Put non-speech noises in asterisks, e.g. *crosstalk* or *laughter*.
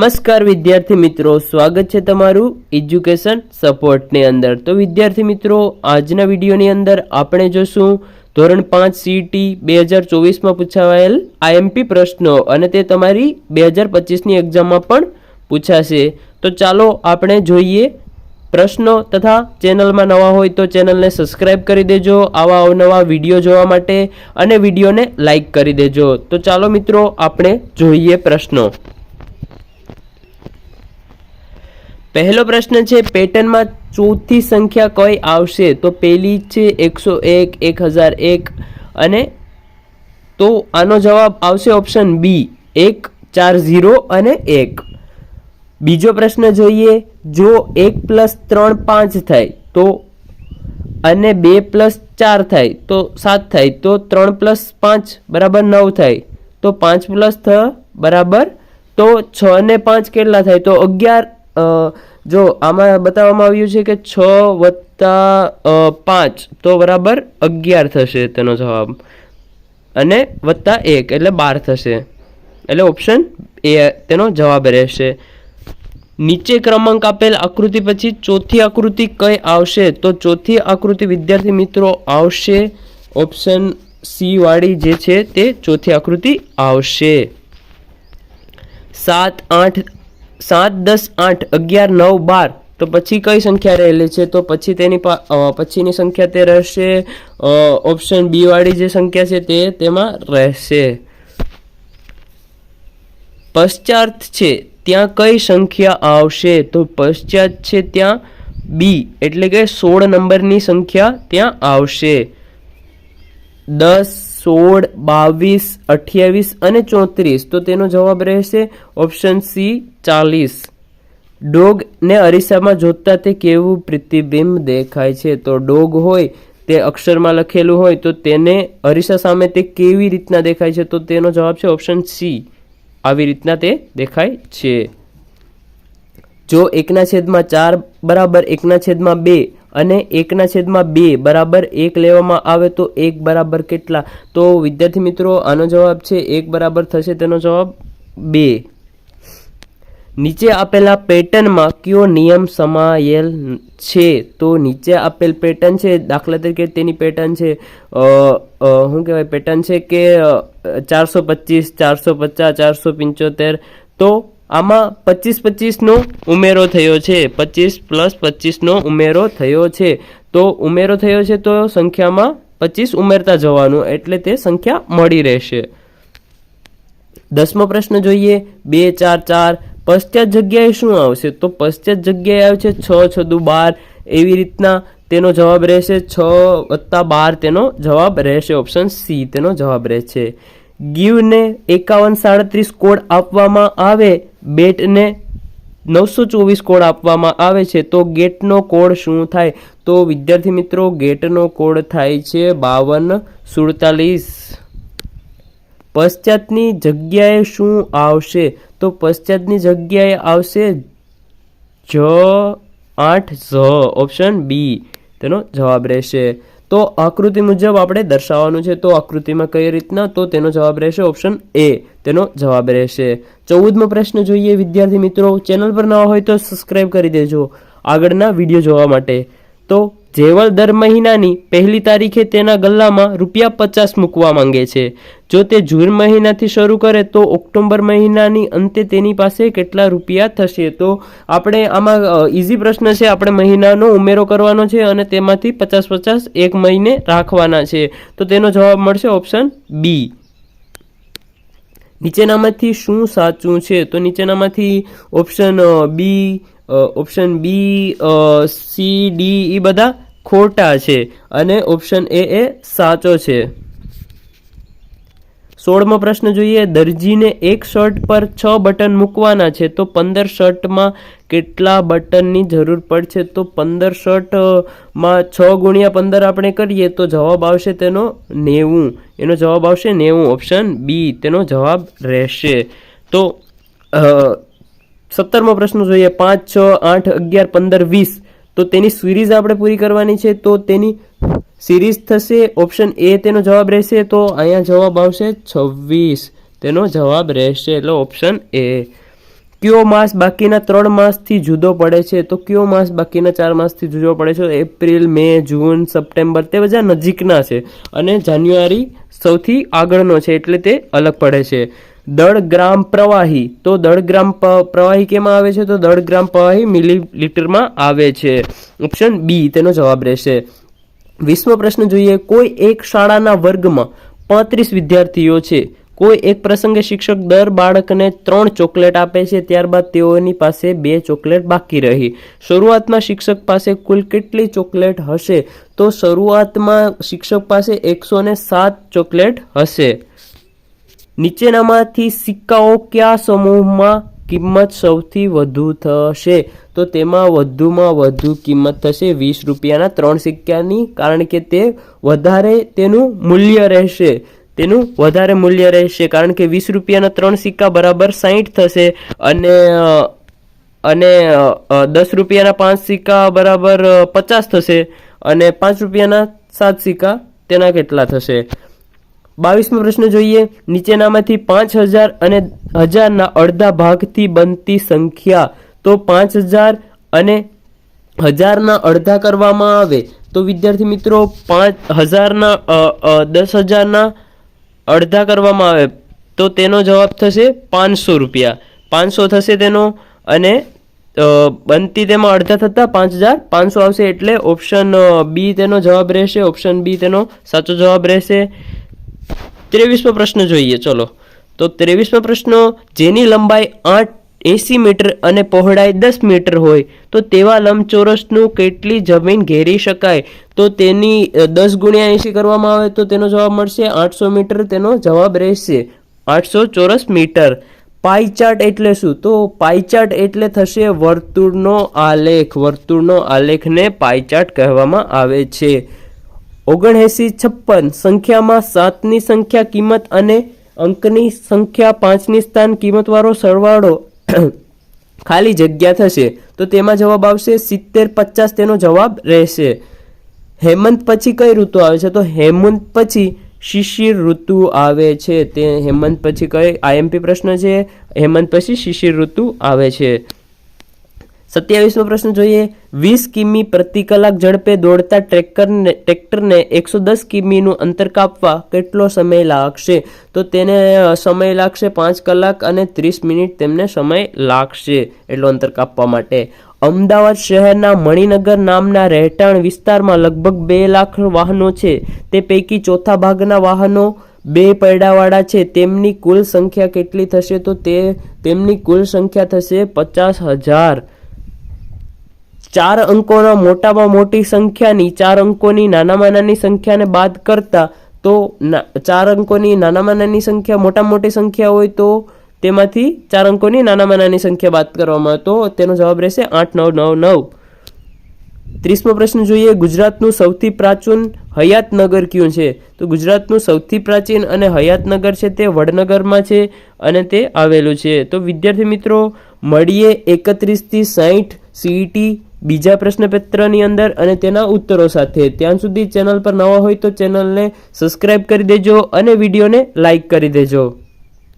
નમસ્કાર વિદ્યાર્થી મિત્રો, સ્વાગત છે તમારું એજ્યુકેશન સપોર્ટની અંદર. તો વિદ્યાર્થી મિત્રો, આજના વિડીયોની અંદર આપણે જોશું ધોરણ પાંચ સીટી બે હજાર ચોવીસમાં પૂછાવાયેલ આઈએમપી પ્રશ્નો અને તે તમારી બે હજાર પચીસની એક્ઝામમાં પણ પૂછાશે. તો ચાલો આપણે જોઈએ પ્રશ્નો તથા ચેનલમાં નવા હોય તો ચેનલને સબસ્ક્રાઇબ કરી દેજો, આવા અવનવા વીડિયો જોવા માટે અને વિડીયોને લાઈક કરી દેજો. તો ચાલો મિત્રો, આપણે જોઈએ પ્રશ્નો. પહેલો પ્રશ્ન છે, પેટર્નમાં ચોથી સંખ્યા કઈ આવશે? તો પહેલી છે, એકસો એક એક હજાર એક. અને તો આનો જવાબ આવશે ઓપ્શન બી એક, ચાર, ઝીરો અને એક. બીજો પ્રશ્ન જોઈએ, જો એક પ્લસ ત્રણ પાંચ થાય, તો અને બે પ્લસ ચાર થાય, તો સાત થાય, તો ત્રણ પ્લસ પાંચ બરાબર નવ થાય, તો પાંચ પ્લસ થ બરાબર, તો છ ને પાંચ કેટલા થાય? તો અગિયાર જો આમાં બતાવવામાં આવ્યું છે કે છ વત્તા પાંચ, તો બરાબર અગિયાર થશે તેનો જવાબ. અને વત્તા એક, એટલે બાર થશે. એટલે ઓપ્શન એ તેનો જવાબ રહેશે. નીચે ક્રમાંક આપેલ આકૃતિ પછી ચોથી આકૃતિ કઈ આવશે? તો ચોથી આકૃતિ, વિદ્યાર્થી મિત્રો, આવશે. ઓપ્શન સી વાળી જે છે તે ચોથી આકૃતિ આવશે. સાત, આઠ સાત, દસ, આઠ, અગિયાર, નવ, બાર. તો પછી કઈ સંખ્યા રહેલી છે? તો પછી તેની પછીની સંખ્યા તે રહેશે. ઓપ્શન બી વાળી જે સંખ્યા છે તે તેમાં રહેશે. પશ્ચાત છે, ત્યાં કઈ સંખ્યા આવશે? તો પશ્ચાત છે ત્યાં બી એટલે કે સોળ નંબરની સંખ્યા ત્યાં આવશે. દસ સોળ, બાવીસ, અઠ્યાવીસ અને ચોત્રીસ. તો તેનો જવાબ રહેશે ઓપ્શન સી, ચાલીસ. ડોગ ને અરીસામાં જોતા તે કેવું પ્રતિબિંબ દેખાય છે? તો ડોગ હોય, તે અક્ષરમાં લખેલું હોય, તો તેને અરીસા સામે તે કેવી રીતના દેખાય છે? તો તેનો જવાબ છે ઓપ્શન સી. આવી રીતના તે દેખાય છે. જો એકના છેદમાં ચાર બરાબર એકના છેદમાં બે અને એકના છેદમાં બે બરાબર એક લેવામાં આવે તો એક બરાબર કેટલા? તો વિદ્યાર્થી મિત્રો, આનો જવાબ છે એક બરાબર થશે તેનો જવાબ બે. નીચે આપેલા પેટર્નમાં કયો નિયમ સમાયેલ છે? તો નીચે આપેલ પેટર્ન છે, દાખલા તરીકે તેની પેટર્ન છે શું કહેવાય? પેટર્ન છે કે ચારસો પચીસ, ચારસો પચાસ, ચારસો પંચોતેર. તો આમાં પચીસ પચીસનો ઉમેરો થયો છે. પચીસ પ્લસ પચીસનો ઉમેરો થયો છે. તો ઉમેરો થયો છે તો સંખ્યામાં પચીસ ઉમેરતા જવાનું એટલે તે સંખ્યા મળી રહેશે. દસમો પ્રશ્ન જોઈએ. બે, ચાર ચાર. પશ્ચાત જગ્યાએ શું આવશે? તો પશ્ચાત જગ્યાએ આવશે છ છ છદુ બાર. એવી રીતના તેનો જવાબ રહેશે. છ વત્તા બાર તેનો જવાબ રહેશે. ઓપ્શન સી તેનો જવાબ રહેશે. ગીવને એકાવન સાડત્રીસ કોડ આપવામાં આવે, બેટને નવસો ચોવીસ કોડ આપવામાં આવે છે, તો ગેટનો કોડ શું થાય? તો વિદ્યાર્થી મિત્રો, ગેટનો કોડ થાય છે બાવન સુડતાલીસ. પશ્ચાતની જગ્યાએ શું આવશે? તો પશ્ચાતની જગ્યાએ આવશે જ, આઠ ઝ, ઓપ્શન બી. તેનો જવાબ રહેશે. તો આકૃતિ મુજબ આપણે દર્શાવવાનું છે, તો આકૃતિમાં કઈ રીતના? તો તેનો જવાબ રહેશે ઓપ્શન એ. તેનો જવાબ રહેશે. ચૌદમો પ્રશ્ન જોઈએ, વિદ્યાર્થી મિત્રો. ચેનલ પર નવા હોય તો સબસ્ક્રાઈબ કરી દેજો. આગળના વીડિયો જોવા માટે. તો જેવળ દર મહિનાની પહેલી તારીખે તેના ગલ્લામાં રૂપિયા પચાસ મૂકવા માંગે છે. જો તે જૂન મહિનાથી શરૂ કરે તો ઓક્ટોબર મહિનાની અંતે તેની પાસે કેટલા રૂપિયા થશે? તો આપણે આમાં ઇઝી પ્રશ્ન છે. આપણે મહિનાનો ઉમેરો કરવાનો છે અને તેમાંથી પચાસ પચાસ એક મહિને રાખવાના છે. તો તેનો જવાબ મળશે ઓપ્શન બી નીચેનામાંથી શું સાચું છે? તો નીચેનામાંથી option B option B C D A બધા ખોટા છે અને ઓપ્શન એ એ સાચો છે. સોળમો પ્રશ્ન જોઈએ, દરજીને એક શર્ટ પર છ બટન મૂકવાના છે, તો પંદર શર્ટમાં કેટલા બટનની જરૂર પડશે? તો પંદર શર્ટમાં છ ગુણ્યા પંદર આપણે કરીએ, તો જવાબ આવશે તેનો નેવું. એનો જવાબ આવશે નેવું. ઓપ્શન બી તેનો જવાબ રહેશે. તો સત્તરમો પ્રશ્ન જોઈએ, પાંચ, છ, આઠ, અગિયાર, પંદર, વીસ. તો તેની સિરીઝ આપણે પૂરી કરવાની છે, તો તેની સિરીઝ થશે, ઓપ્શન એ તેનો જવાબ રહેશે, તો અહીંયા જવાબ આવશે છવ્વીસ. તેનો જવાબ રહેશે, એટલે ઓપ્શન એ. કયો માસ બાકીના ત્રણ માસથી જુદો પડે છે? તો કયો માસ બાકીના ચાર માસથી જુદો પડે છે? એપ્રિલ, મે, જૂન, સપ્ટેમ્બર તે બધા નજીકના છે અને જાન્યુઆરી સૌથી આગળનો છે, એટલે તે અલગ પડે છે. દળ ગ્રામ પ્રવાહી. તો દળ ગ્રામ પ્રવાહી કેમાં આવે છે? તો દળ ગ્રામ પ્રવાહી મિલીલીટરમાં આવે છે. ઓપ્શન બી તેનો જવાબ રહેશે. વીસમો પ્રશ્ન જોઈએ. કોઈ એક શાળાના વર્ગમાં પાંત્રીસ વિદ્યાર્થીઓ છે. કોઈ એક પ્રસંગે શિક્ષક દર બાળકને ત્રણ ચોકલેટ આપે છે. ત્યારબાદ તેઓની પાસે બે ચોકલેટ બાકી રહી. શરૂઆતમાં શિક્ષક પાસે કુલ કેટલી ચોકલેટ હશે? તો શરૂઆતમાં શિક્ષક પાસે એકસો સાત ચોકલેટ હશે. નીચેનામાંથી સિક્કાઓ કયા સમૂહમાં કિંમત સૌથી વધુ થશે? તો તેમાં વધુમાં વધુ કિંમત થશે વીસ રૂપિયાના ત્રણ સિક્કાની, કારણ કે તે વધારે તેનું મૂલ્ય રહેશે. તેનું વધારે મૂલ્ય રહેશે, કારણ કે વીસ રૂપિયાના ત્રણ સિક્કા બરાબર સાહીઠ થશે. અને અને દસ રૂપિયાના પાંચ સિક્કા બરાબર પચાસ થશે. અને પાંચ રૂપિયાના સાત સિક્કા તેના કેટલા થશે? બાવીસમો પ્રશ્ન જોઈએ. નીચેનામાંથી પાંચ હજાર અને હજારના અડધા ભાગથી બનતી સંખ્યા. તો પાંચ હજાર અને હજારના અડધા કરવામાં આવે. તો વિદ્યાર્થી મિત્રો, પાંચ હજારના દસ હજારના અડધા કરવામાં આવે. તો તેનો જવાબ થશે પાંચસો રૂપિયા. પાંચસો થશે તેનો અને બનતી તેમાં અડધા થતાં પાંચ હજાર પાંચસો આવશે એટલે ઓપ્શન બી તેનો જવાબ રહેશે. ઓપ્શન બી તેનો સાચો જવાબ રહેશે. ત્રેવીસમો પ્રશ્ન જોઈએ, ચલો. તો ત્રેવીસમો પ્રશ્ન, જેની લંબાઈ આઠ એસી મીટર અને પહોળાઈ દસ મીટર હોય, તો તેવા લંબચોરસનું કેટલી જમીન ઘેરી શકાય? તો તેની દસ ગુણ્યા એસી કરવામાં આવે તો તેનો જવાબ મળશે આઠસો મીટર, તેનો જવાબ રહેશે આઠસો ચોરસ મીટર. પાઈ એટલે શું? તો પાઈ એટલે થશે વર્તુળનો આલેખ. વર્તુળનો આલેખને પાઈ કહેવામાં આવે છે. ઓગણએંસી છપ્પન સંખ્યામાં સાતની સંખ્યા કિંમત અને અંકની સંખ્યા પાંચની સ્થાન કિંમતવાળો સરવાળો *coughs* ખાલી જગ્યા થશે. તો તેમાં જવાબ આવશે સિત્તેર પચાસ તેનો જવાબ રહેશે. હેમંત પછી કઈ ઋતુ આવે છે? તો હેમંત પછી શિશિર ઋતુ આવે છે. તે હેમંત પછી કઈ આઈએમપી પ્રશ્ન છે? હેમંત પછી શિશિર ઋતુ આવે છે. સત્યાવીસમો પ્રશ્ન જોઈએ. વીસ કિમી પ્રતિ કલાક ઝડપે દોડતા ટ્રેકરને ટ્રેક્ટરને એકસો દસ કિમીનું અંતર કાપવા કેટલો સમય લાગશે? તો તેને સમય લાગશે પાંચ કલાક અને ત્રીસ મિનિટ તેમને સમય લાગશે એટલો અંતર કાપવા માટે. અમદાવાદ શહેરના મણિનગર નામના રહેઠાણ વિસ્તારમાં લગભગ બે લાખ વાહનો છે. તે પૈકી ચોથા ભાગના વાહનો બે પૈડાવાળા છે. તેમની કુલ સંખ્યા કેટલી થશે? તો તે તેમની કુલ સંખ્યા થશે પચાસ હજાર. ચાર અંકોના મોટામાં મોટી સંખ્યાની, ચાર અંકોની નાનામાં નાની સંખ્યાને બાદ કરતા તો ચાર અંકોની નાનામાં નાની સંખ્યા, મોટામાં મોટી સંખ્યા હોય તો તેમાંથી ચાર અંકોની નાનામાં નાની સંખ્યા બાદ કરવામાં તો તેનો જવાબ રહેશે આઠ, નવ નવ નવ. ત્રીસમો પ્રશ્ન જોઈએ, ગુજરાતનું સૌથી પ્રાચીન હયાતનગર કયું છે? તો ગુજરાતનું સૌથી પ્રાચીન અને હયાતનગર છે તે વડનગરમાં છે અને તે આવેલું છે. તો વિદ્યાર્થી મિત્રો, મળીએ એકત્રીસથી સાહીઠ સીઈટી બીજા પ્રશ્નપત્રની અંદર અને તેના ઉત્તરો સાથે. ત્યાં સુધી ચેનલ પર નવા હોય તો ચેનલને સબસ્ક્રાઈબ કરી દેજો અને વિડીયોને લાઈક કરી દેજો.